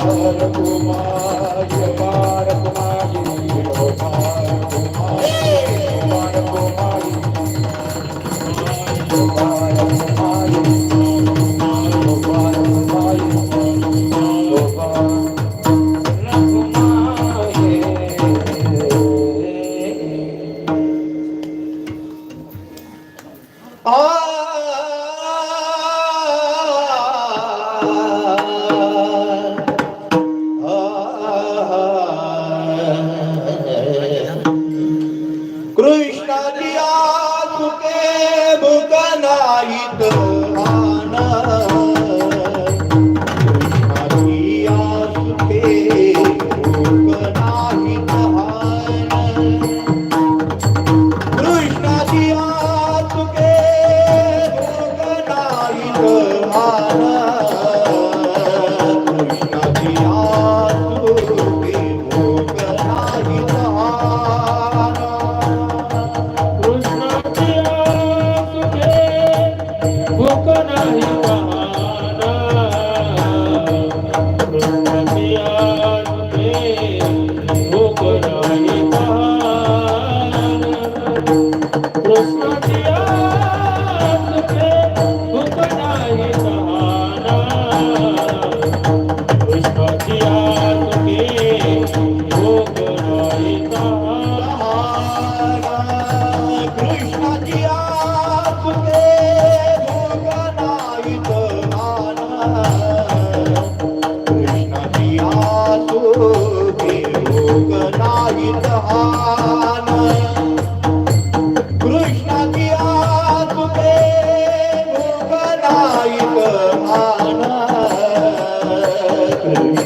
कृष्णाची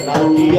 कृष्णाची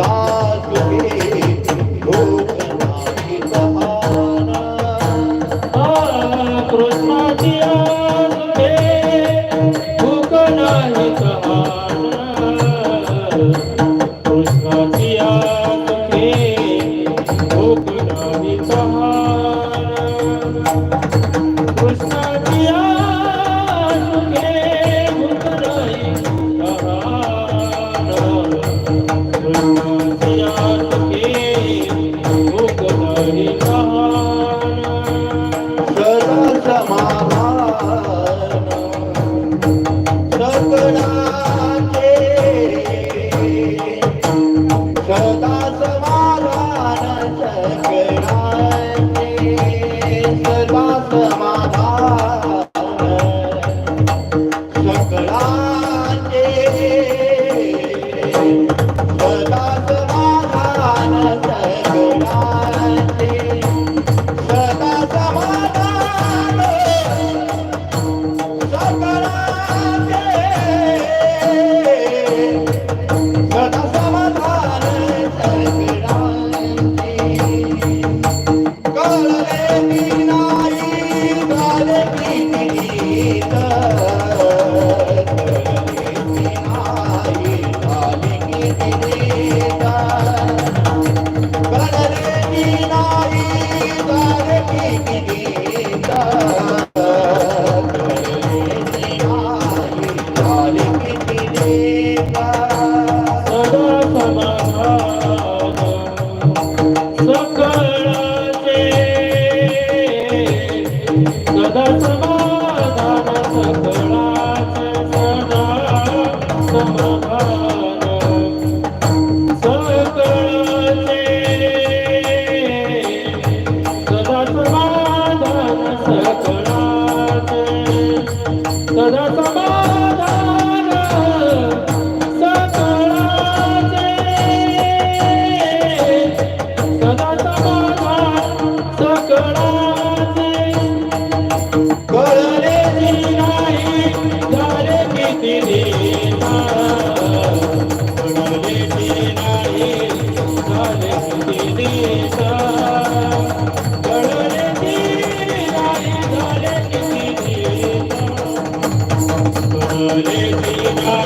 Hare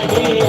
Krishna.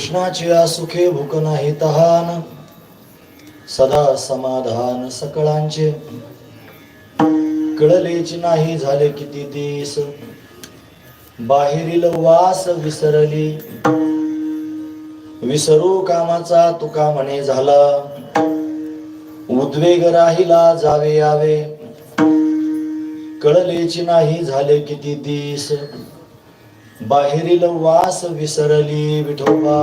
कृष्णाची सुखे भूक नाही तहान सदा समाधान सकळांचे. कळलेच नाही झाले किती दिस बाहेरील वास विसरली. विसरू कामाचा तुका म्हणे झाला. उद्वेग राहिला जावे यावे. कळलेची नाही झाले किती दिस बाहेरील वास विसरली विठोबा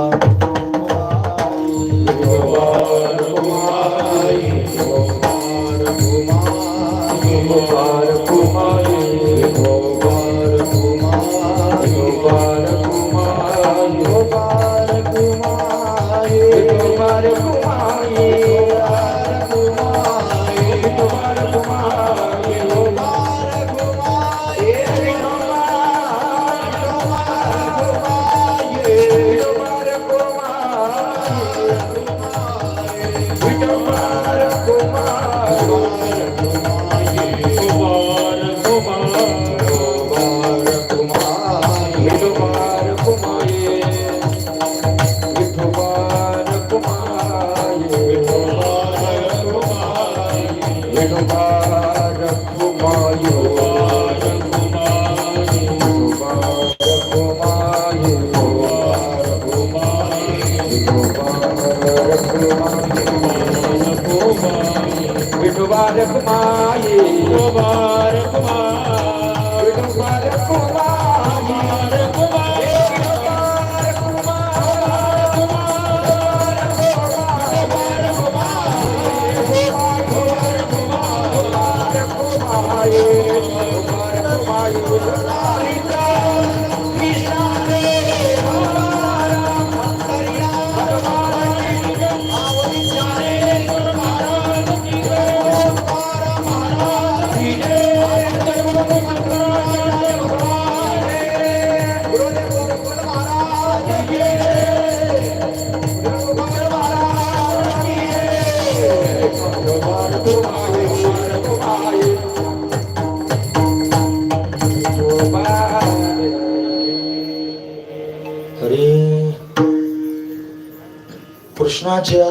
Mubarak Maye Mubarak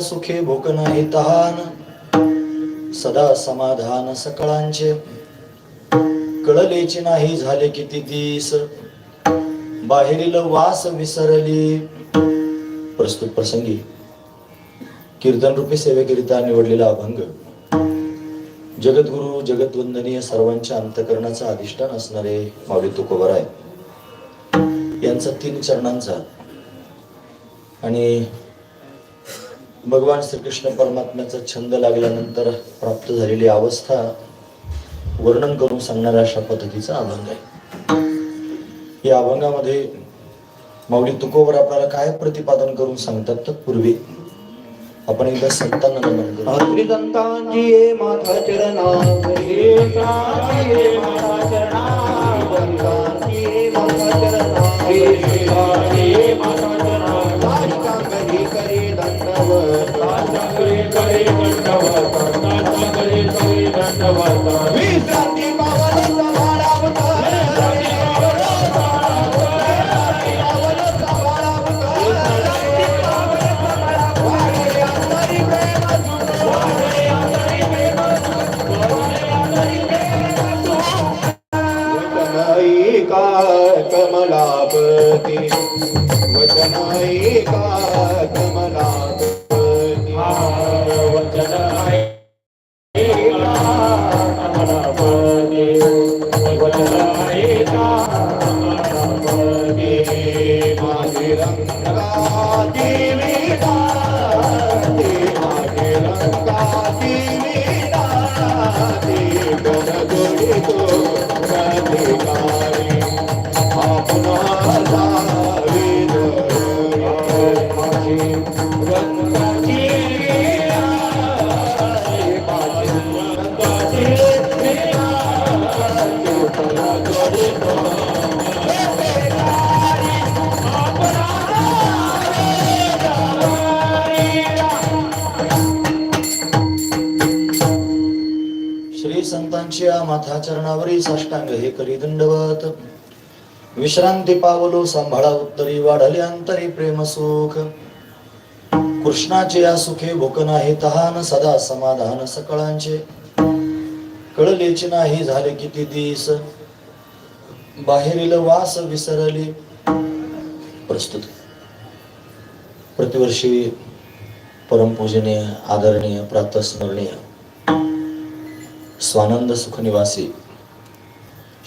सुखे भूक नाही तहान सदा समाधान सकळांचे. कळलेची नाही झाले किती दिस बाहेरील वास विसरली. प्रस्तुत प्रसंगी कीर्तन रूपी सेवेकरिता निवडलेला अभंग. जगद्गुरु जगद्वंदनीय सर्वांच्या अंतकरणाचं अधिष्ठान असणारे माऊली तुकोबर आहे यांचा तीन चरणांचा. आणि भगवान श्रीकृष्ण परमात्म्याचा छंद लागल्यानंतर प्राप्त झालेली अवस्था वर्णन करून सांगणाऱ्या अशा पद्धतीचा अभंग आहे. या अभंगामध्ये माऊली तुकोबर आपल्याला काय प्रतिपादन करून सांगतात तर पूर्वी आपण एकदा संतांना नमन करू. संतांची माता चरणा संतांची माता चरणा वचन ऐका कमला? चरणावरील साष्टांग हे करी दंडवत. विश्रांती पावलो सांभाळा उत्तरी वाढले अंतरी प्रेम सुख. कृष्णाचे या सुखे भूक नाही तहान सदा समाधान सकळांचे. कळलेचे नाही झाले किती दिस. बाहेरील वास विसरली. प्रस्तुत. प्रतिवर्षी परमपूजनीय आदरणीय प्रातस्मरणीय. स्वानंद सुखनिवासी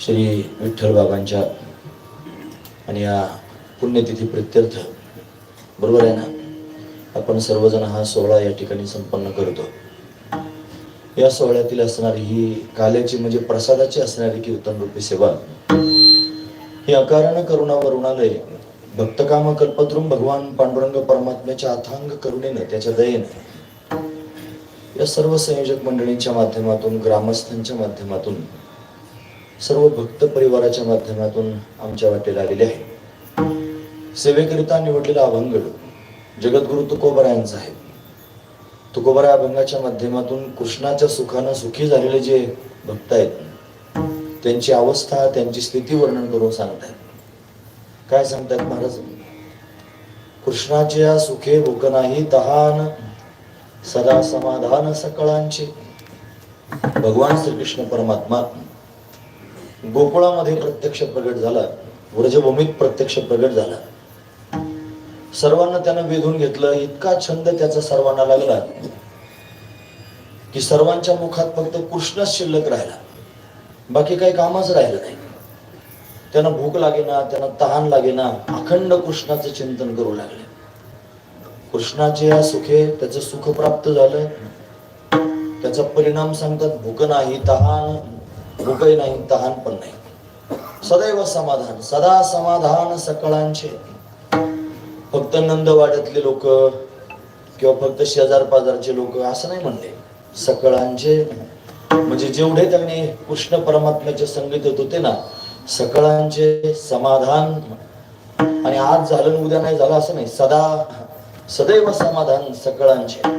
श्री विठ्ठल बाबांच्या आणि या पुण्यतिथी प्रित्यर्थ बरोबर आहे ना? आपण सर्वजण हा सोहळा या ठिकाणी संपन्न करतो. या सोहळ्यातील असणारी ही काल्याची म्हणजे प्रसादाची असणारी कीर्तन रूपी सेवा ही अकारण करुणा वरुणालय भक्तकाम कल्पद्रुम भगवान पांडुरंग परमात्म्याच्या अथांग करुणेनं त्याच्या दयेनं या सर्व संयोजक मंडळींच्या माध्यमातून ग्रामस्थांच्या माध्यमातून सर्व भक्त परिवाराच्या माध्यमातून आमच्या वाटेला आलेले आहे. सेवेकरिता निवडलेला अभंग जगद्गुरु तुकोबरायांचा आहे. तुकोबरा अभंगाच्या माध्यमातून कृष्णाच्या सुखानं सुखी झालेले जे भक्त आहेत त्यांची अवस्था त्यांची स्थिती वर्णन करून सांगतायत. काय सांगतायत महाराज? कृष्णाच्या सुखे भूक नाही तहान सदा समाधान सकळांचे. भगवान श्रीकृष्ण परमात्मा. गोकुळामध्ये प्रत्यक्ष प्रगट झाला. व्रजभूमीत प्रत्यक्ष प्रगट झाला. सर्वांना त्यानं वेधून घेतलं. इतका छंद त्याचा सर्वांना लागला. की सर्वांच्या मुखात फक्त कृष्णच शिल्लक राहिला. बाकी काही कामच राहिलं नाही. त्यांना भूक लागेना त्यांना तहान लागेना अखंड कृष्णाचं चिंतन करू लागले. कृष्णाचे या सुखे त्याचं सुख प्राप्त झालं त्याचा परिणाम सांगतात भूक नाही तहान भूकही नाही तहान पण नाही. सदैव समाधान सदा समाधान सकळांचे. फक्त नंदवाड्यातले लोक किंवा फक्त शेजार पाजारचे लोक असं नाही म्हणले. सकळांचे म्हणजे जेवढे त्यांनी कृष्ण परमात्म्याचे संगीत होत होते ना सकळांचे समाधान. आणि आज झालं उद्या नाही झालं असं नाही. सदा सदैव समाधान सकळांचे.